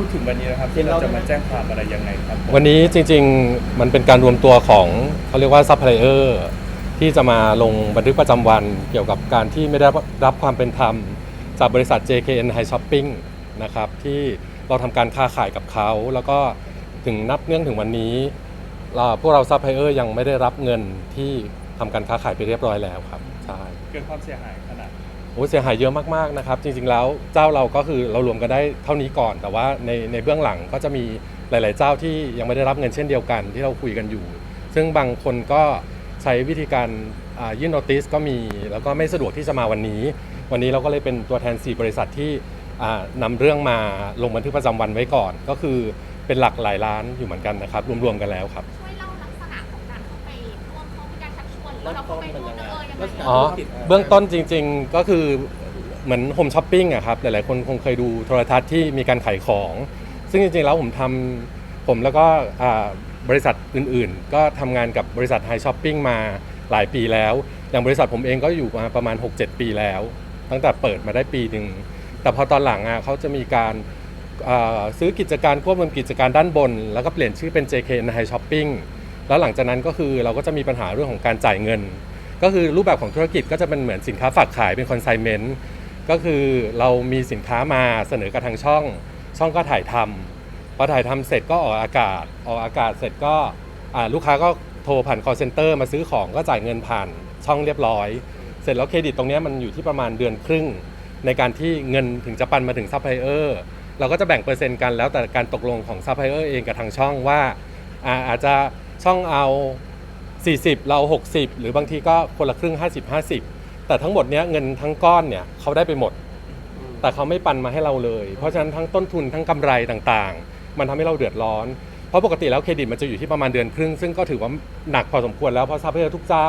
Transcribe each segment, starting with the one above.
พูดถึงวันนี้นะครับที่เราจะมาแจ้งความอะไรยังไงครับวันนี้จริงๆมันเป็นการรวมตัวของเขาเรียกว่าซัพพลายเออร์ที่จะมาลงบันทึกประจำวันเกี่ยวกับการที่ไม่ได้รับความเป็นธรรม จากบริษัท JKN High Shopping นะครับที่เราทำการค้าขายกับเขา แล้วก็ถึงนับเนื่องถึงวันนี้เราพวกเราซัพพลายเออร์ยังไม่ได้รับเงินที่ทำการค้าขายไปเรียบร้อยแล้วครับใช่ เกิดความเสียหายขนาด โอ้เสียหายเยอะมากๆนะครับ จริงๆแล้วเจ้าเราก็คือเรารวมกันได้เท่านี้ก่อน แต่ว่าในในเบื้องหลังก็จะมีหลาย ๆ เจ้าที่ยังไม่ได้รับเงินเช่นเดียวกันที่เราคุยกันอยู่ ซึ่งบางคนก็ใช้วิธีการยื่นโนติสก็มี แล้วก็ไม่สะดวกที่จะมาวันนี้ วันนี้เราก็เลยเป็นตัวแทน 4 บริษัทที่อ่านำเรื่องมาลงบันทึกประจำวันไว้ก่อน ก็คือเป็นหลักหลายล้านอยู่เหมือนกันนะครับ รวมๆกันแล้วครับ การชักชวเราเข้าไปร่วมเออยังไงอ๋อ เบื้องต้นจริง ๆ ก็คือเหมือนโฮมช้อปปิ้งอะครับ หลายๆ คนคงเคยดูโทรทัศน์ที่มีการขายของ ซึ่งจริงๆ แล้วผมทำผมแล้วก็อ่าบริษัทอื่นๆ ก็ทำงานกับบริษัทไฮช้อปปิ้งมาหลายปีแล้ว อย่างบริษัทผมเองก็อยู่มาประมาณ 6-7 ปีแล้ว ตั้งแต่เปิดมาได้ปีหนึ่ง แต่พอตอนหลังอะเขาจะมีการอ่าซื้อกิจการควบรวมกิจการด้านบน แล้วก็เปลี่ยนชื่อเป็น JKN High Shopping แล้วหลังจากนั้นก็คือเราก็จะมีปัญหาเรื่องของการจ่ายเงิน ก็คือรูปแบบของธุรกิจก็จะเป็นเหมือนสินค้าฝากขายเป็นคอนไซเมนต์ก็คือเรามีสินค้ามาเสนอกับทางช่อง ช่องก็ถ่ายทำพอถ่ายทำเสร็จก็ออกอากาศออกอากาศเสร็จก็ลูกค้าก็โทรผ่าน call center มาซื้อของก็จ่ายเงินผ่านช่องเรียบร้อย เสร็จแล้วเครดิตตรงนี้มันอยู่ที่ประมาณเดือนครึ่ง ในการที่เงินถึงจะปันมาถึงซัพพลายเออร์เราก็จะแบ่งเปอร์เซ็นต์กันแล้วแต่การตกลงของซัพพลายเออร์เองกับทางช่องว่าอาจจะ ช่องเอา 40 เรา 60 หรือบางทีก็คนละครึ่ง 50 50 แต่ทั้งหมดเนี้ยเงินทั้งก้อนเนี่ยเขาได้ไปหมด แต่เขาไม่ปันมาให้เราเลย เพราะฉะนั้นทั้งต้นทุนทั้งกำไรต่างๆ มันทำให้เราเดือดร้อน เพราะปกติแล้วเครดิตมันจะอยู่ที่ประมาณเดือนครึ่ง ซึ่งก็ถือว่าหนักพอสมควรแล้วเพราะซัพพลายเออร์ทุกเจ้า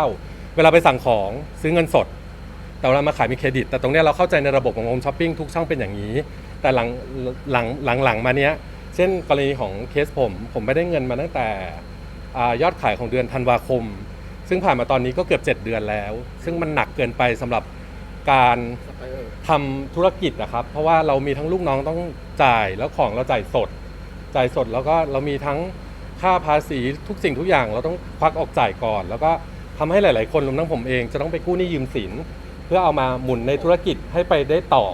เวลาไปสั่งของซื้อเงินสด แต่เวลามาขายมีเครดิต แต่ตรงเนี้ยเราเข้าใจในระบบของโฮมช้อปปิ้งทุกช่องเป็นอย่างนี้ แต่หลังหลังหลังหลังมาเนี้ยเช่นกรณีของเคสผม ผมไม่ได้เงินมาตั้งแต่ อายอดขายของเดือนธันวาคม ซึ่งผ่านมาตอนนี้ก็เกือบ 7 เดือนแล้ว ซึ่งมันหนักเกินไปสำหรับการทำธุรกิจนะครับ เพราะว่าเรามีทั้งลูกน้องต้องจ่ายแล้วของเราจ่ายสด จ่ายสดแล้วก็เรามีทั้งค่าภาษีทุกสิ่งทุกอย่าง เราต้องควักออกจ่ายก่อน แล้วก็ทำให้หลาย ๆ คนรวมทั้งผมเองจะต้องไปกู้หนี้ยืมสิน เพื่อเอามาหมุนในธุรกิจให้ไปได้ต่อ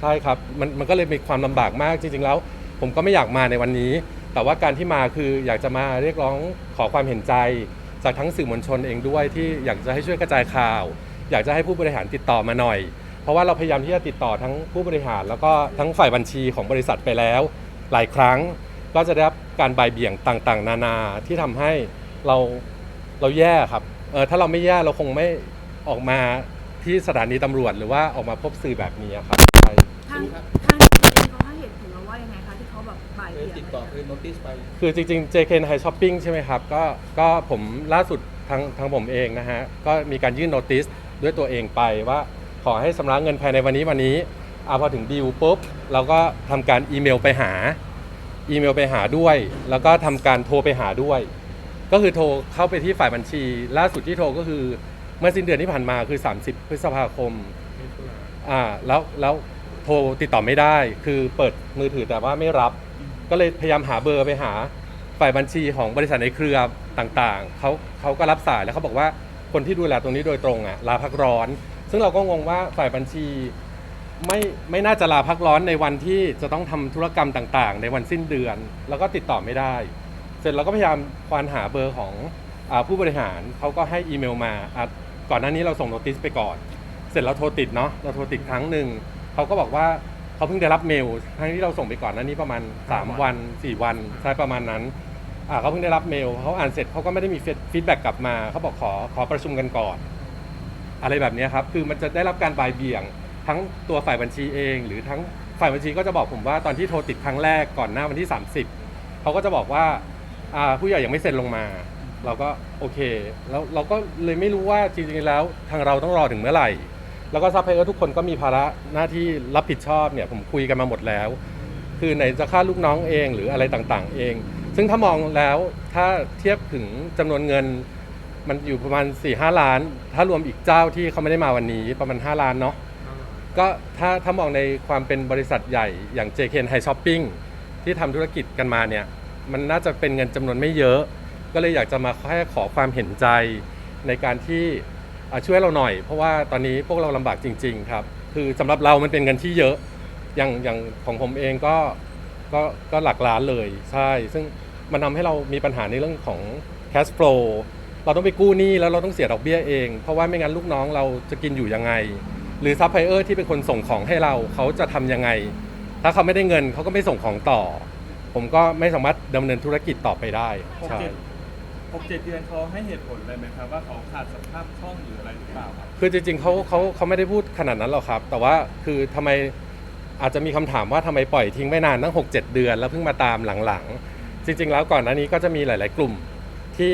ใช่ครับมันมันก็เลยมีความลำบากมากจริง ๆ แล้ว ผมก็ไม่อยากมาในวันนี้ แต่ว่าการที่มาคืออยากจะมาเรียกร้องขอความเห็นใจ จากทั้งสื่อมวลชนเองด้วยที่อยากจะให้ช่วยกระจายข่าว อยากจะให้ผู้บริหารติดต่อมาหน่อย เพราะว่าเราพยายามที่จะติดต่อทั้งผู้บริหาร แล้วก็ทั้งฝ่ายบัญชีของบริษัทไปแล้ว หลายครั้งก็จะได้รับการบ่ายเบี่ยงต่างๆ นานาที่ทำให้เราเราแย่ครับเออถ้าเราไม่แย่เราคงไม่ออกมาที่สถานีตำรวจ หรือว่าออกมาพบสื่อแบบนี้ครับใช่ ทางทางเอง ติดต่อคือโนติสไป คือจริงๆ JK High Shopping ใช่ไหมครับ ก็ก็ผมล่าสุดทางทางผมเองนะฮะ ก็มีการยื่นโนติสด้วยตัวเองไปว่าขอให้ชำระเงินภายในวันนี้วันนี้อาพอถึงดีลปุ๊บ เราก็ทำการอีเมลไปหา อีเมลไปหาด้วย แล้วก็ทำการโทรไปหาด้วย ก็คือโทรเข้าไปที่ฝ่ายบัญชี ล่าสุดที่โทรก็คือเมื่อสิ้นเดือนที่ผ่านมาคือ 30 พฤษภาคมอ่าแล้วแล้วโทรติดต่อไม่ได้ คือเปิดมือถือแต่ว่าไม่รับ ก็เลยพยายามหาเบอร์ไปหาฝ่ายบัญชีของบริษัทในเครือต่างๆเขาเขาก็รับสายแล้วเขาบอกว่าคนที่ดูแลตรงนี้โดยตรงอะลาพักร้อน ซึ่งเราก็งงว่าฝ่ายบัญชีไม่ไม่น่าจะลาพักร้อนในวันที่จะต้องทำธุรกรรมต่างๆ ในวันสิ้นเดือน แล้วก็ติดต่อไม่ได้ เสร็จเราก็พยายามควานหาเบอร์ของอผู้บริหารเขาก็ให้อีเมลมาก่อนหน้านี้เราส่งโนติสไปก่อน เสร็จเราโทรติดเนาะเราโทรติดครั้งหนึ่งเขาก็บอกว่า เขาเพิ่งได้รับเมลทั้งที่เราส่งไปก่อนหน้านี้ประมาณ 3 วัน 4 วันใช่ประมาณนั้นอ่าเขาเพิ่งได้รับเมลเขาอ่านเสร็จเขาก็ไม่ได้มีฟีดแบ็กกลับมาเขาบอกขอขอประชุมกันก่อน อะไรแบบเนี้ยครับ คือมันจะได้รับการบ่ายเบี่ยง ทั้งตัวฝ่ายบัญชีเอง หรือทั้งฝ่ายบัญชีก็จะบอกผมว่าตอนที่โทรติดครั้งแรกก่อนหน้าวันที่ 30เขาก็จะบอกว่าอ่าผู้ใหญ่ยังไม่เซ็นลงมา เราก็โอเค แล้วเราก็เลยไม่รู้ว่าจริงๆแล้วทางเราต้องรอถึงเมื่อไหร่ แล้วก็ซัพพลายเออร์ทุกคนก็มีภาระหน้าที่รับผิดชอบเนี่ยผมคุยกันมาหมดแล้ว คือไหนจะค่าลูกน้องเองหรืออะไรต่างๆ เอง ซึ่งถ้ามองแล้วถ้าเทียบถึงจำนวนเงินมันอยู่ประมาณ4ี่ห้าล้าน ถ้ารวมอีกเจ้าที่เขาไม่ได้มาวันนี้ประมาณ 5 ล้านเนาะก็ถ้าถ้ามองในความเป็นบริษัทใหญ่อย่าง JK High Shopping ที่ทำธุรกิจกันมาเนี่ยมันน่าจะเป็นเงินจำนวนไม่เยอะ ก็เลยอยากจะมาแค่ขอความเห็นใจในการที่ ช่วยเราหน่อย เพราะว่าตอนนี้พวกเราลำบากจริง ๆ ครับ คือสำหรับเรามันเป็นเงินที่เยอะอย่างอย่างของผมเองก็ก็ก็หลักล้านเลยใช่ ซึ่งมันทำให้เรามีปัญหาในเรื่องของ cash flow เราต้องไปกู้หนี้แล้วเราต้องเสียดอกเบี้ยเอง เพราะว่าไม่งั้นลูกน้องเราจะกินอยู่ยังไง หรือซัพพลายเออร์ที่เป็นคนส่งของให้เราเขาจะทำยังไง ถ้าเขาไม่ได้เงินเขาก็ไม่ส่งของต่อ ผมก็ไม่สามารถดำเนินธุรกิจต่อไปได้ใช่ หกเจ็ดเดือนเขาให้เหตุผลอะไรไหมครับว่าเขาขาดสภาพคล่องหรืออะไรหรือเปล่าครับ คือจริงๆเขาเขาเขาไม่ได้พูดขนาดนั้นหรอกครับ แต่ว่าคือทำไมอาจจะมีคำถามว่าทำไมปล่อยทิ้งไม่นานตั้ง 6 7 เดือน แล้วเพิ่งมาตามหลังๆ จริง ๆ แล้วก่อนหน้านี้ก็จะมีหลาย ๆ กลุ่มที่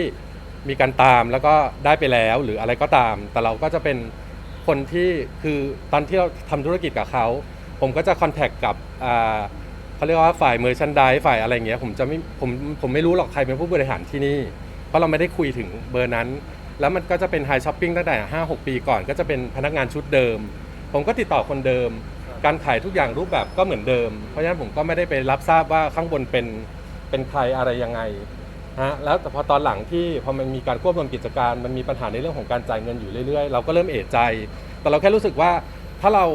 มีการตามแล้วก็ได้ไปแล้วหรืออะไรก็ตาม แต่เราก็จะเป็นคนที่คือตอนที่เราทำธุรกิจกับเขาผมก็จะคอนแทคกับอ่าเขาเรียกว่าฝ่ายเมอร์ชันด e ฝ่ายอะไรอย่างเงี้ยผมจะไม่ผมผมไม่รู้หรอกใครเป็นผู้บริหารที่นี่ เพราะเราไม่ได้คุยถึงเบอร์นั้น แล้วมันก็จะเป็นไฮช้อปปิ้งตั้งแต่ 5-6 ปีก่อน ก็จะเป็นพนักงานชุดเดิม ผมก็ติดต่อคนเดิม การขายทุกอย่างรูปแบบก็เหมือนเดิม เพราะฉะนั้นผมก็ไม่ได้ไปรับทราบว่าข้างบนเป็นเป็นใครอะไรยังไงฮะแล้วแต่พอตอนหลังที่พอมันมีการควบรวมกิจการมันมีปัญหาในเรื่องของการจ่ายเงินอยู่เรื่อยๆ เราก็เริ่มเอะใจ แต่เราแค่รู้สึกว่าถ้าเรา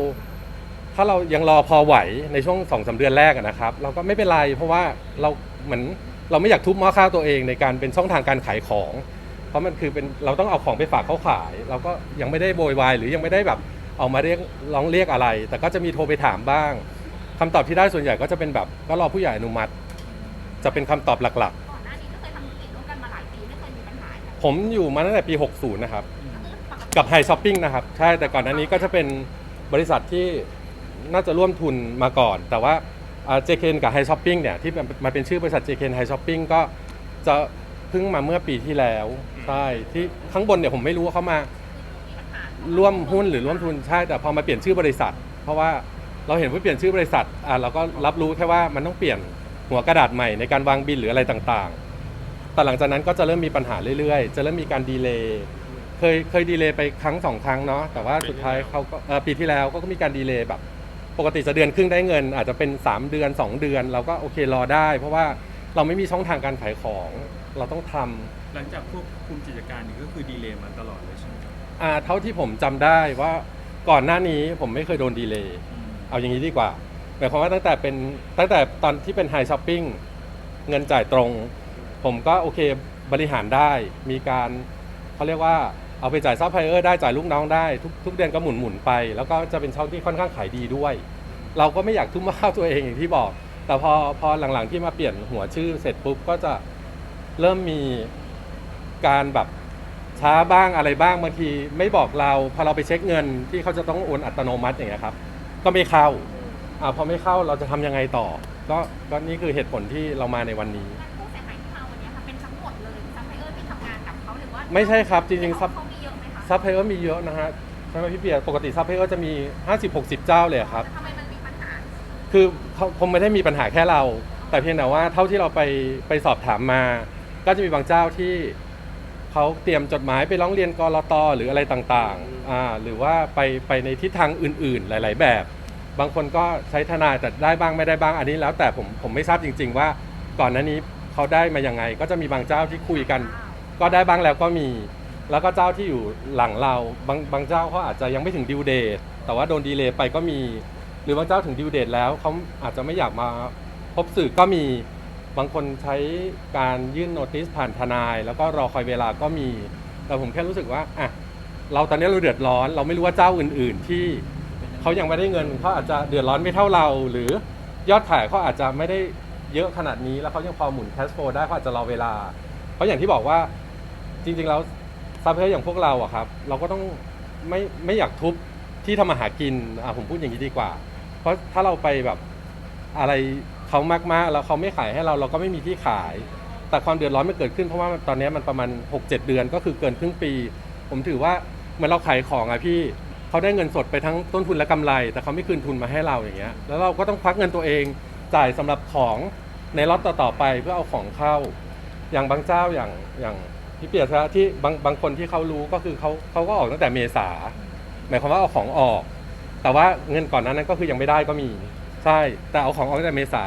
ถ้าเรายังรอพอไหวในช่วงสองสาเดือนแรกนะครับ เราก็ไม่เป็นไรเพราะว่าเราเหมือน เราไม่อยากทุบหม้อข้าวตัวเองในการเป็นช่องทางการขายของ เพราะมันคือเป็นเราต้องเอาของไปฝากเขาขาย เราก็ยังไม่ได้โวยวายหรือยังไม่ได้แบบออกมาเรียกร้องเรียกอะไร แต่ก็จะมีโทรไปถามบ้างคำตอบที่ได้ส่วนใหญ่ก็จะเป็นแบบก็รอผู้ใหญ่อนุมัติ จะเป็นคำตอบหลักก่อนหน้านี้ก็เคยทำธุรกิจร่วมกันมาหลายปีไม่เคยมีปัญหากันๆ ผมอยู่มาตั้งแต่ปี 60 นะครับ กับไฮช้อปปิ้งนะครับ ใช่แต่ก่อนหน้านี้ก็จะเป็นบริษัทที่น่าจะร่วมทุนมาก่อน แต่ว่า เจเคนกับไฮช้อปปิ้งเนี่ยที่มันมาเป็นชื่อบริษัทเจเคนไฮช้อปปิ้งก็จะเพิ่งมาเมื่อปีที่แล้วใช่ที่ข้างบนเนี่ยผมไม่รู้ว่าเขามามีปัญหาร่วมหุ้นหรือร่วมทุนใช่แต่พอมาเปลี่ยนชื่อบริษัท เพราะว่าเราเห็นว่าเปลี่ยนชื่อบริษัทอะเราก็รับรู้แค่ว่ามันต้องเปลี่ยนหัวกระดาษใหม่ในการวางบินหรืออะไรต่างๆ แต่หลังจากนั้นก็จะเริ่มมีปัญหาเรื่อยๆ จะเริ่มมีการดีเลย์เคยเคยดีเลย์ไปครั้งสองครั้งเนาะแต่ว่าสุดท้ายเขาก็เอ่อปีที่แล้วก็มีการดีเลย์แบบ ปกติจะเดือนครึ่งได้เงิน อาจจะเป็น 3 เดือน 2 เดือน เราก็โอเครอได้ เพราะว่าเราไม่มีช่องทางการขายของ เราต้องทำหลังจากควบคุมกิจการนี่ก็คือดีเลย์มาตลอดเลยใช่ไหมครับอ่าเท่าที่ผมจำได้ว่าก่อนหน้านี้ผมไม่เคยโดนดีเลย์เอาอย่างนี้ดีกว่าหมายความว่าตั้งแต่เป็นตั้งแต่ตอนที่เป็นไฮช้อปปิ้งเงินจ่ายตรง ผมก็โอเคบริหารได้มีการเขาเรียกว่า เอาไปจ่ายซัพพลายเออร์ได้จ่ายลูกน้องได้ทุกทุกเดือนก็หมุนหมุนๆไป แล้วก็จะเป็นช่องที่ค่อนข้างขายดีด้วย เราก็ไม่อยากทุ่มข้าวตัวเองอย่างที่บอก แต่พอพอหลังๆที่มาเปลี่ยนหัวชื่อเสร็จปุ๊บก็จะเริ่มมีการแบบช้าบ้างอะไรบ้างบางทีไม่บอกเราพอเราไปเช็คเงินที่เขาจะต้องโอนอัตโนมัติอย่างเงี้ยครับ ก็ไม่เข้าอ่าพอไม่เข้าเราจะทำยังไงต่อ ก็ก็นี่คือเหตุผลที่เรามาในวันนี้งั้นผู้เสียหายที่มาวันนี้ค่ะเป็นทั้งหมดเลยซัพพลายเออร์ที่ทำงานกับเขาหรือว่าไม่ใช่ครับจริงๆซัพ ซัพพลายเออร์มีเยอะนะฮะใช่ไหมพี่เปียปกติซัพพลายเออร์จะมี 50-60 เจ้าเลยอะครับ ทำไมมันมีปัญหาคือเขาคงไม่ได้มีปัญหาแค่เรา แต่เพียงแต่ว่าเท่าที่เราไปไปสอบถามมา ก็จะมีบางเจ้าที่เขาเตรียมจดหมายไปร้องเรียนกรตหรืออะไรต่างๆอ่าหรือว่าไปไปในทิศทางอื่นๆ หลาย ๆ แบบ บางคนก็ใช้ทนายแต่ได้บ้างไม่ได้บ้างอันนี้แล้ว แต่ผมผมไม่ทราบจริง ๆ ว่าก่อนหน้านี้เขาได้มายังไง ก็จะมีบางเจ้าที่คุยกัน ก็ได้บ้างแล้วก็มี แล้วก็เจ้าที่อยู่หลังเราบางบางเจ้าเขาอาจจะยังไม่ถึงดิวเดตแต่ว่าโดนดีเลย์ไปก็มี หรือบางเจ้าถึงดิวเดตแล้วเขาอาจจะไม่อยากมาพบสื่อก็มีบางคนใช้การยื่นโนติสผ่านทนาย แล้วก็รอคอยเวลาก็มี แต่ผมแค่รู้สึกว่าอะเราตอนนี้เราเดือดร้อน เราไม่รู้ว่าเจ้าอื่น ๆ ที่เขายังไม่ได้เงินเขาอาจจะเดือดร้อนไม่เท่าเรา หรือยอดขายเขาอาจจะไม่ได้เยอะขนาดนี้แล้วเขายังพอหมุนแคชโฟได้เขาอาจจะรอเวลา เพราะอย่างที่บอกว่าจริง ๆ แล้ว ซัพพลายอย่างพวกเราอะครับ เราก็ต้องไม่ไม่อยากทุบที่ทำมาหากินอะผมพูดอย่างนี้ดีกว่า เพราะถ้าเราไปแบบอะไรเขามากๆแล้วเขาไม่ขายให้เราเราก็ไม่มีที่ขาย แต่ความเดือดร้อนมันเกิดขึ้นเพราะว่าตอนนี้มันประมาณ 6-7 เดือนก็คือเกินครึ่งปี ผมถือว่าเหมือนเราขายของอะพี่เขาได้เงินสดไปทั้งต้นทุนและกำไร แต่เขาไม่คืนทุนมาให้เราอย่างเงี้ยแล้วเราก็ต้องควักเงินตัวเองจ่ายสำหรับของในล็อตต่อๆไปเพื่อเอาของเข้า อย่างบางเจ้าอย่างอย่าง พี่เปียชะที่บางบางคนที่เขารู้ก็คือเขาเขาก็ออกตั้งแต่เมษาหมายความว่าเอาของออก แต่ว่าเงินก่อนหนานั้นก็คือยังไม่ได้ก็มีใช่แต่เอาของออกตั้งแต่เมษา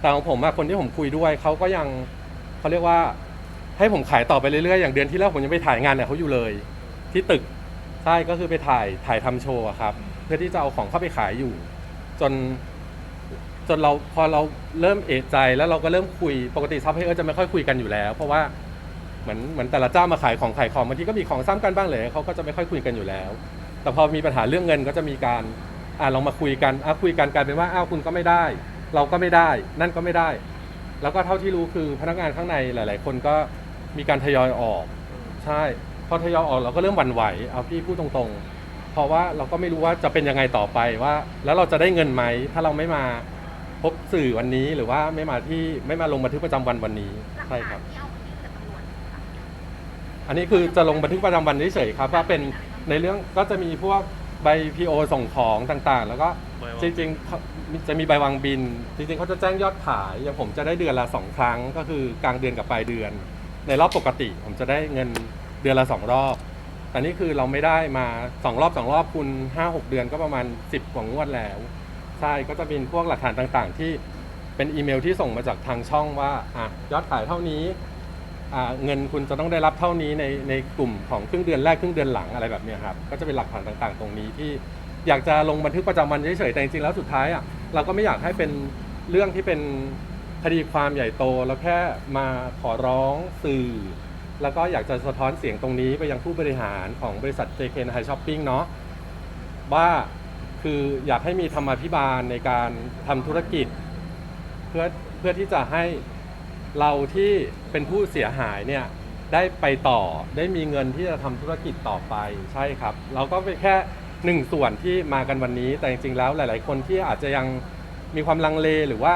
แต่ของผมอะคนที่ผมคุยด้วยเขาก็ยังเขาเรียกว่าให้ผมขายต่อไปเรื่อยๆอย่างเดือนที่แล้วผมยังไปถ่ายงานเนี่ยเขาอยู่เลย ที่ตึกใช่ก็คือไปถ่ายถ่ายทำโชว์อะครับ เพื่อที่จะเอาของเข้าไปขายอยู่ จนจนเราพอเราเริ่มเอะใจแล้วเราก็เริ่มคุยปกติซัพพลายเออร์จะไม่ค่อยคุยกันอยู่แล้ว เพราะว่าเห มือนเหมือนแต่ละเจ้ามาขายของขายของบางทีก็มีของซ้ำกันบ้างเลยเขาก็จะไม่ค่อยคุยกันอยู่แล้ว แต่พอมีปัญหาเรื่องเงินก็จะมีการอ่าลองมาคุยกันอะคุยกันกลายเป็นว่าอ้าวคุณก็ไม่ได้ เราก็ไม่ได้ นั่นก็ไม่ได้ แล้วก็เท่าที่รู้คือพนักงานข้างในหลาย ๆ คนก็มีการทยอยออก ใช่พอทยอยออกเราก็เริ่มหวั่นไหวเอาพี่พูดตรงๆ เพราะว่าเราก็ไม่รู้ว่าจะเป็นยังไงต่อไปว่า แล้วเราจะได้เงินไหมถ้าเราไม่มาพบสื่อวันนี้หรือว่าไม่มาที่ไม่มาลงบันทึกประจำวันวันนี้ใช่ครับที่เอามายื่นกับตำรวจค่ะ อันนี้คือจะลงบันทึกประจำวันเฉยๆครับว่าเป็นในเรื่องก็จะมีพวกใบพีโอส่งของต่างๆ แล้วก็จริงๆเขาจะมีใบวางบิน จริงๆเขาจะแจ้งยอดขายอย่างผมจะได้เดือนละสองครั้ง ก็คือกลางเดือนกับปลายเดือน ในรอบปกติ ผมจะได้เงินเดือนละสองรอบ แต่นี่คือเราไม่ได้มาสองรอบสองรอบคุณห้าหกเดือนก็ประมาณสิบกว่างวดแล้ว ใช่ก็จะเป็นพวกหลักฐานต่างๆ ที่เป็นอีเมลที่ส่งมาจากทางช่องว่าอะยอดขายเท่านี้อ่า เงินคุณจะต้องได้รับเท่านี้ในในกลุ่มของครึ่งเดือนแรกครึ่งเดือนหลังอะไรแบบนี้ครับก็จะเป็นหลักฐานต่างๆ ตรงนี้ที่อยากจะลงบันทึกประจำวันเฉยๆแต่จริงๆแล้วสุดท้ายอะเราก็ไม่อยากให้เป็นเรื่องที่เป็นคดีความใหญ่โตแล้วแค่มาขอร้องสื่อ แล้วก็อยากจะสะท้อนเสียงตรงนี้ไปยังผู้บริหารของบริษัท JK High Shopping เนาะว่าคืออยากให้มีธรรมาภิบาลในการทำธุรกิจ เพื่อเพื่อที่จะให้ เราที่เป็นผู้เสียหายเนี่ยได้ไปต่อได้มีเงินที่จะทำธุรกิจต่อไปใช่ครับ เราก็เป็นแค่หนึ่งส่วนที่มากันวันนี้ แต่จริงๆแล้วหลาย ๆ คนที่อาจจะยังมีความลังเลหรือว่า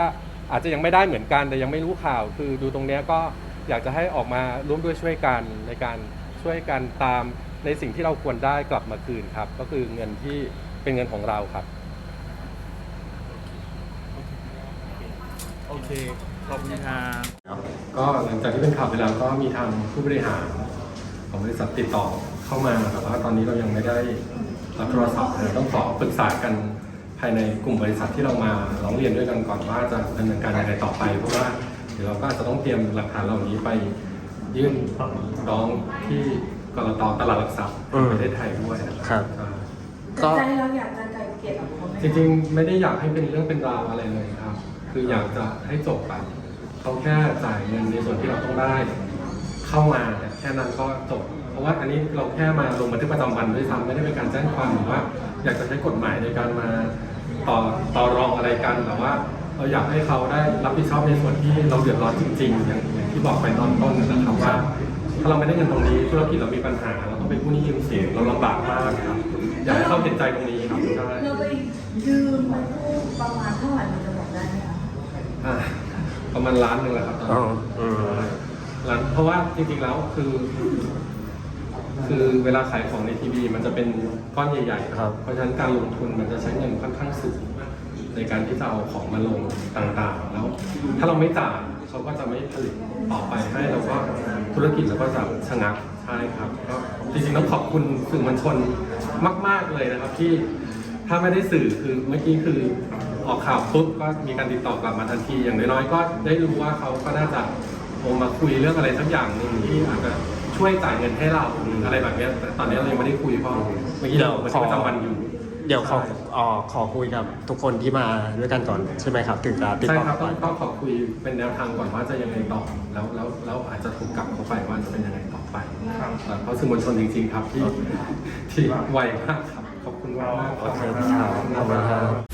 อาจจะยังไม่ได้เหมือนกันแต่ยังไม่รู้ข่าว คือดูตรงเนี้ยก็อยากจะให้ออกมาร่วมด้วยช่วยกันในการช่วยกันตามในสิ่งที่เราควรได้กลับมาคืนครับ ก็คือเงินที่เป็นเงินของเราครับ โอเค ขอบคุณครับครับก็หลังจากที่เป็นข่าวไปแล้วก็มีทางผู้บริหารของบริษัทติดต่อเข้ามาแต่ว่าตอนนี้เรายังไม่ได้รับโทรศัพท์เลยต้องขอปรึกษากันภายในกลุ่มบริษัทที่เรามาร้องเรียนด้วยกันก่อนว่าจะดำเนินการยังไงต่อไป เพราะว่าเดี๋ยวเราก็อาจจะต้องเตรียมหลักฐานเหล่านี้ไปยื่นร้องที่กรตตลาดหลักทรัพย์แห่งประเทศไทยด้วยนะครับครับก็ ใจเราอยากจะไกลเกลี่ยกับเขาไหมจริงๆ ไม่ได้อยากให้เป็นเรื่องเป็นราวอะไรเลยครับ คืออยากจะให้จบไปเขาแค่จ่ายเงินในส่วนที่เราต้องได้ เข้ามาแค่นั้นก็จบ เพราะว่าอันนี้เราแค่มาลงบันทึกประจำวันด้วยซ้ำไม่ได้เป็นการแจ้งความหรือว่า อยากจะใช้กฎหมายในการมาต่อต่อรองอะไรกันแต่ว่า เราอยากให้เขาได้รับผิดชอบในส่วนที่เราเดือดร้อนจริงๆอย่างอย่างที่บอกไปตอนต้นนะครับว่าถ้าเราไม่ได้เงินตรงนี้ธุรกิจเรามีปัญหาเราต้องเป็นผู้นี้ยืมสินเราลำบากมากครับอยากให้เขาเห็นใจตรงนี้ครับใช่เราไปยืมไปกู้ประมาณเท่าไหร่มันจะ อ่าประมาณล้านหนึ่งแหละครับตอนอ๋อนี้อืมล้านเพราะว่าจริงๆแล้วคือ คือเวลาขายของในทีวีมันจะเป็นก้อนใหญ่ๆครับ เพราะฉะนั้นการลงทุนมันจะใช้เงินค่อนข้างสูงในการที่จะเอาของมาลงต่างๆ แล้ว ถ้าเราไม่จ่ายเขาก็จะไม่ผลิตต่อไปให้เราก็ธุรกิจเราก็จะชะงักใช่ครับก็จริงๆต้องขอบคุณสื่อมวลชนมาก ๆเลยนะครับ ที่ถ้าไม่ได้สื่อคือเมื่อกี้คือ ออกข่าวปุ๊บก็มีการติดต่อกลับมาทันทีอย่างน้อยๆก็ได้รู้ว่าเขาก็น่าจะโทรมาคุยเรื่องอะไรสักอย่างหนึ่งที่อาจจะช่วยจ่ายเงินให้เราหรืออะไรแบบเนี้ยแต่ตอนนี้เรายังไม่ได้คุยเพราะเมื่อกี้เราบันทึกประจำวันอยู่ เดี๋ยวขอเอ่อขอคุยกับทุกคนที่มาด้วยกันก่อนใช่ไหมครับ ถึงจะติดใช่ต่อครับไปต้องต้องขอคุยเป็นแนวทางก่อนว่าจะยังไงต่อแล้วแล้วแล้วอาจจะถูกกลับเข้าไปว่าจะเป็นยังไงต่อไปครับเพราะสื่อมวลชนจริงๆครับที่ที่ไวมากครับขอบคุณมากๆโอเคครับ ขอบคุณครับ